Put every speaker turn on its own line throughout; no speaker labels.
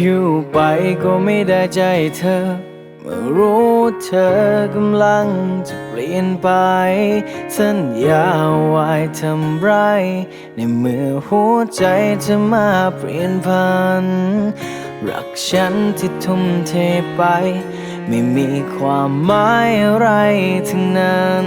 อยู่ไปก็ไม่ได้ใจเธอ เมื่อรู้เธอกำลังจะเปลี่ยนไป สัญญาไว้ทำไร ในเมื่อหัวใจจะมาเปลี่ยนพัน รักฉันที่ทุ่มเทไป ไม่มีความหมายอะไรทั้งนั้น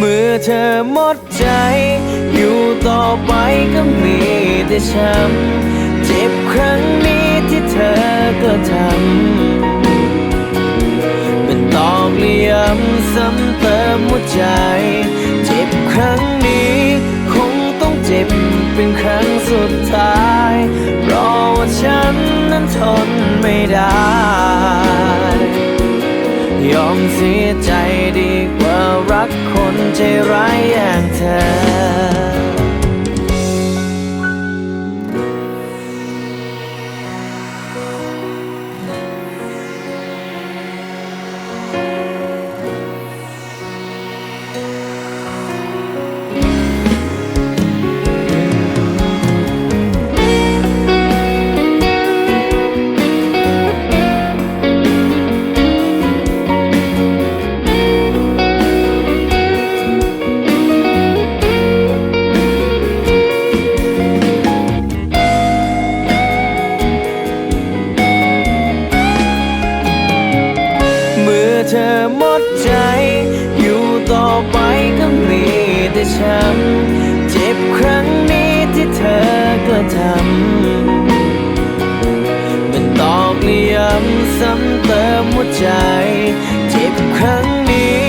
เมื่อเธอหมดใจ อยู่ต่อไปก็มีแต่ช้ำเจ็บครั้งนี้ที่เธอก็ทำเป็นตอกเลี่ยมซ้ำเติมหัวใจ เจ็บครั้งนี้คงต้องเจ็บเป็นครั้งสุดท้ายเพราะว่าฉันนั้นทนไม่ได้ ยอมเสียใจ ใจร้ายอย่างเธอ เธอหมดใจ อยู่ต่อไปก็มีแต่ช้ำเจ็บครั้งนี้ที่เธอก็ทำเป็นตอกเลียมซ้ำเติมหัวใจ เจ็บครั้งนี้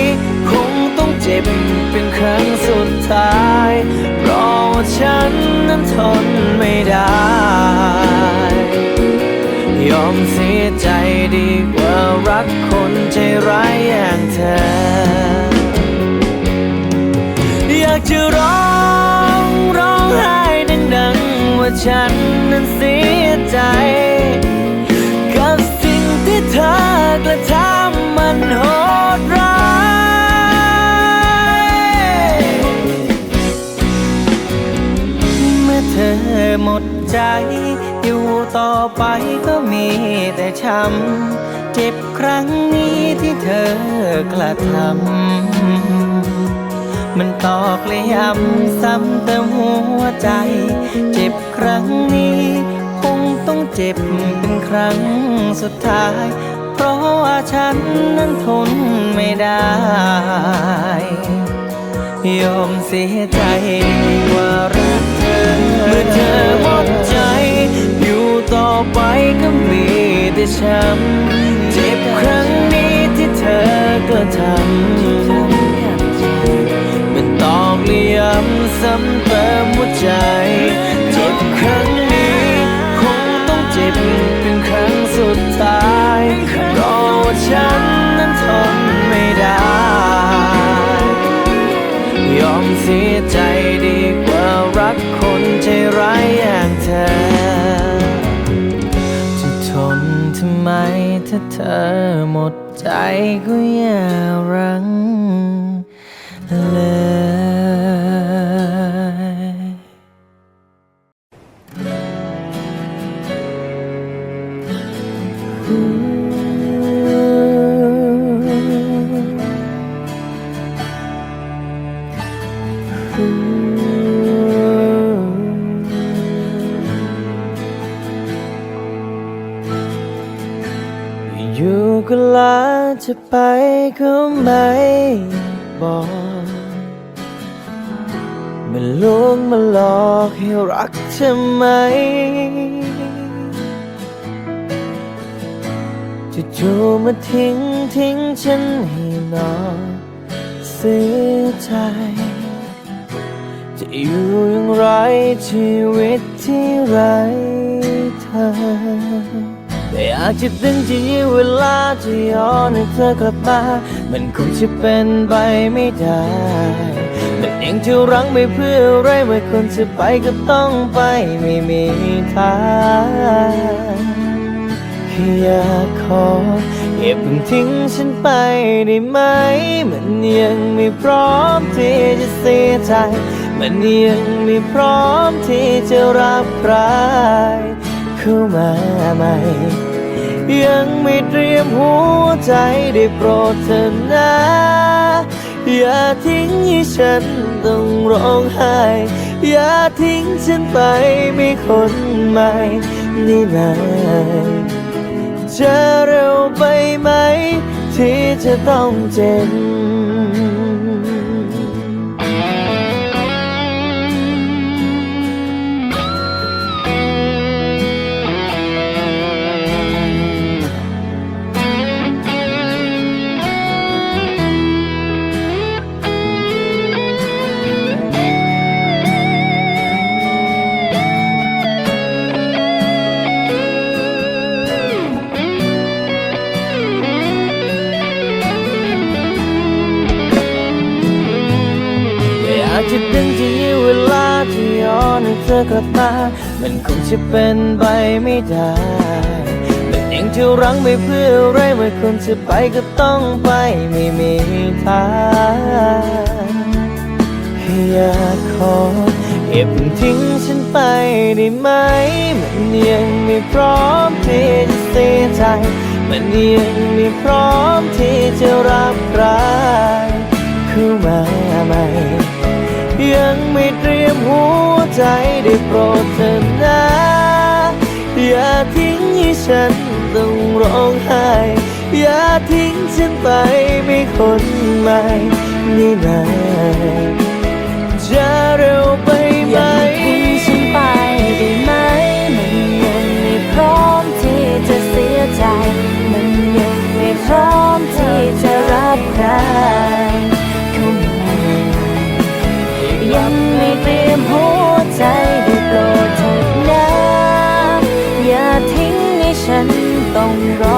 คงต้องเจ็บเป็นครั้งสุดท้ายเพราะว่าฉันนั้นทนไม่ได้ ยอมเสียใจดีกว่ารักคนใจร้ายอย่างเธอ อยากจะร้องร้องไห้ดังๆ ว่าฉันนั้นเสียใจ ไปก็มีแต่ช้ำ เจ็บครั้งนี้ที่เธอกระทำ มันตอกเลยย้ำซ้ำเติมหัวใจ เจ็บครั้งนี้ คงต้องเจ็บเป็นครั้งสุดท้าย เพราะว่าฉันนั้นทนไม่ได้ยอมเสียใจว่ารักเธอ เมื่อเธอหมดใจ ไปก็มีแต่ช้ำเจ็บครั้งนี้ที่เธอก็ทำเป็นตอกเลี่ยมซ้ำเติม อหมดใจก็อย่ารังเลยอ ยู่ก็ลาจะไปก็ไม่บอกมาลวงมาหลอกให้รักเธอไหมจะจูมาทิ้งทิ้งฉันให้นอนเสียใจ จะอยู่อย่างไรชีวิตที่ไรเธอ แต่อยากจะดึงจะยื้อเวลาจะย้อนให้เธอกลับมา มันคงจะเป็นไปไม่ได้มันยังจะรั้งไปเพื่ออะไรเมื่อคนจะไปก็ต้องไปไม่มีทางแค่อยากขออย่าเพิ่งทิ้งฉันไปได้ไหม มันยังไม่พร้อมที่จะเสียใจ มันยังไม่พร้อมที่จะรับใคร เข้ามาใหม่ ยังไม่เตรียมหัวใจได้โปรดเถอะนะ อย่าทิ้งให้ฉันต้องร้องไห้ อย่าทิ้งฉันไปมีคนใหม่นี่นายจะเร็วไปไหม ที่จะต้องเจ็บ อกลับมา มันคงจะเป็นไปไม่ได้มันยังจะรั้งไปเพื่ออะไรเมื่อคนจะไปก็ต้องไปไม่มีทางอยากขออย่าเพิ่งทิ้งฉันไปได้ไหม มันยังไม่พร้อมที่จะเสียใจ มันยังไม่พร้อมที่จะรับใครเข้ามาใหม่ยังไม่เตรียมหัว ได้โปรดเถอะนะ อย่าทิ้งให้ฉันต้องร้องไห้ อย่าทิ้งฉันไปไม่คนใหม่นี่นาจะเร็วไป Mira